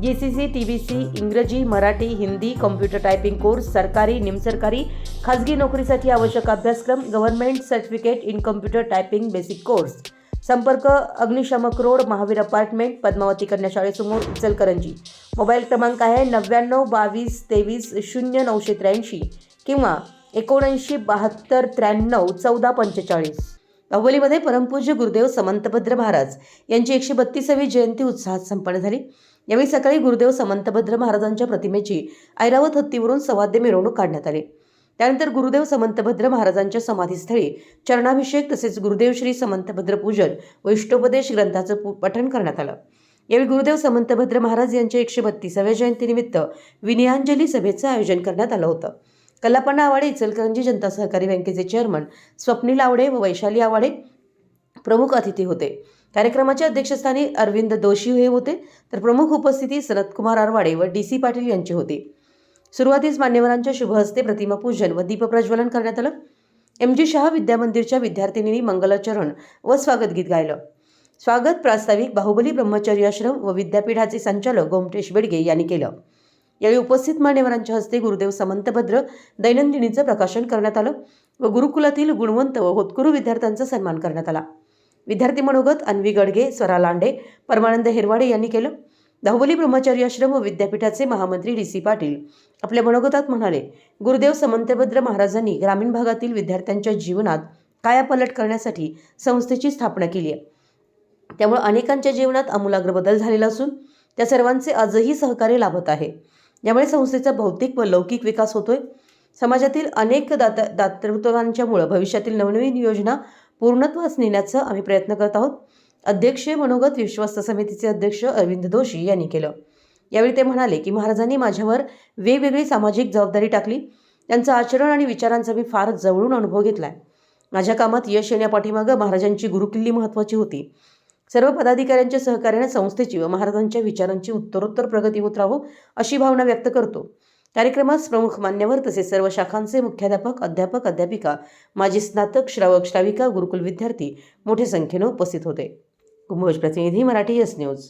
G C C T B C इंग्रजी Marathi Hindi computer typing course सरकारी निमसरकारी खाजगी नोकरीसाठी आवश्यक अभ्यासक्रम government certificate in computer typing basic course. संपर्क अग्निशामक रोड महावीर अपार्टमेंट पद्मावती कन्या शाळेसमोर इचलकरंजी मोबाईल क्रमांक आहे नव्याण्णव बावीस तेवीस शून्य नऊशे त्र्याऐंशी किंवा एकोणऐंशी बहात्तर त्र्याण्णव चौदा पंचेचाळीस. अवलीमध्ये परमपूज्य गुरुदेव समंतभद्र महाराज यांची एकशे बत्तीसावी जयंती उत्साहात संपन्न झाली. यावेळी सकाळी गुरुदेव समंतभद्र महाराजांच्या प्रतिमेची ऐरावत हत्तीवरून सवाद्य मिरवणूक काढण्यात आली. त्यानंतर गुरुदेव समंतभद्र महाराजांच्या समाधीस्थळी चरणाभिषेक तसेच गुरुदेव श्री समंतभद्र पूजन व इष्टोपदेश ग्रंथाचं पठण करण्यात आलं. यावेळी गुरुदेव समंतभद्र महाराज यांच्या एकशे बत्तीसाव्या जयंतीनिमित्त विनयांजली सभेचं आयोजन करण्यात आलं होतं. कल्लापण्णा आवाडे इचलकरंजी जनता सहकारी बँकेचे चेअरमन स्वप्नील आवडे व वैशाली आवाडे प्रमुख अतिथी होते. कार्यक्रमाच्या अध्यक्षस्थानी अरविंद दोशी हे होते. तर प्रमुख उपस्थिती सनतकुमार आरवाडे व डी सी पाटील यांची होती. सुरुवातीस मान्यवरांच्या शुभहस्ते प्रतिमा पूजन व दीपप्रज्वलन करण्यात आलं. एम जी शहा विद्यामंदिरच्या विद्यार्थिनींनी मंगलाचरण व स्वागत गीत गायलं. स्वागत प्रास्ताविक बाहुबली ब्रह्मचर्य आश्रम व विद्यापीठाचे संचालक गोमटेश बेडगे यांनी केलं. यावेळी उपस्थित मान्यवरांच्या हस्ते गुरुदेव समंतभद्र दैनंदिनीचं प्रकाशन करण्यात आलं व गुरुकुलातील गुणवंत व होतकुरू विद्यार्थ्यांचा सन्मान करण्यात आला. विद्यार्थी मनोगत अन्वी गडगे स्वरा लांडे परमानंद हिरवाडे यांनी केलं. दाहुबली ब्रह्मचारी आश्रम व विद्यापीठाचे महामंत्री डी सी पाटील आपल्या मनोगतात म्हणाले गुरुदेव समंतभद्र महाराजांनी ग्रामीण भागातील विद्यार्थ्यांच्या जीवनात कायापलट करण्यासाठी संस्थेची स्थापना केली आहे. त्यामुळे अनेकांच्या जीवनात आमूलाग्र बदल झालेला असून त्या सर्वांचे आजही सहकार्य लाभत आहे. यामुळे संस्थेचा भौतिक व लौकिक विकास होतोय. समाजातील अनेक दात दातृत्वांच्यामुळं भविष्यातील नवनवीन योजना पूर्णत्वास नेण्याचा आम्ही प्रयत्न करत आहोत. अध्यक्ष मनोगत विश्वस्त समितीचे अध्यक्ष अरविंद दोशी यांनी केलं. यावेळी ते म्हणाले की महाराजांनी माझ्यावर वेगवेगळी सामाजिक जबाबदारी टाकली. त्यांचं आचरण आणि विचारांचा मी फार जवळून अनुभव घेतलाय. माझ्या कामात यश येण्यापाठीमागं महाराजांची गुरुकिल्ली महत्त्वाची होती. सर्व पदाधिकाऱ्यांच्या सहकार्याने संस्थेची व महाराजांच्या विचारांची उत्तरोत्तर प्रगती होत राहो अशी भावना व्यक्त करतो. कार्यक्रमास प्रमुख मान्यवर तसेच सर्व शाखांचे मुख्याध्यापक अध्यापक अध्यापिका माजी स्नातक श्रावक श्राविका गुरुकुल विद्यार्थी मोठ्या संख्येनं उपस्थित होते. कुंभोज प्रतिनिधी मराठी यस न्यूज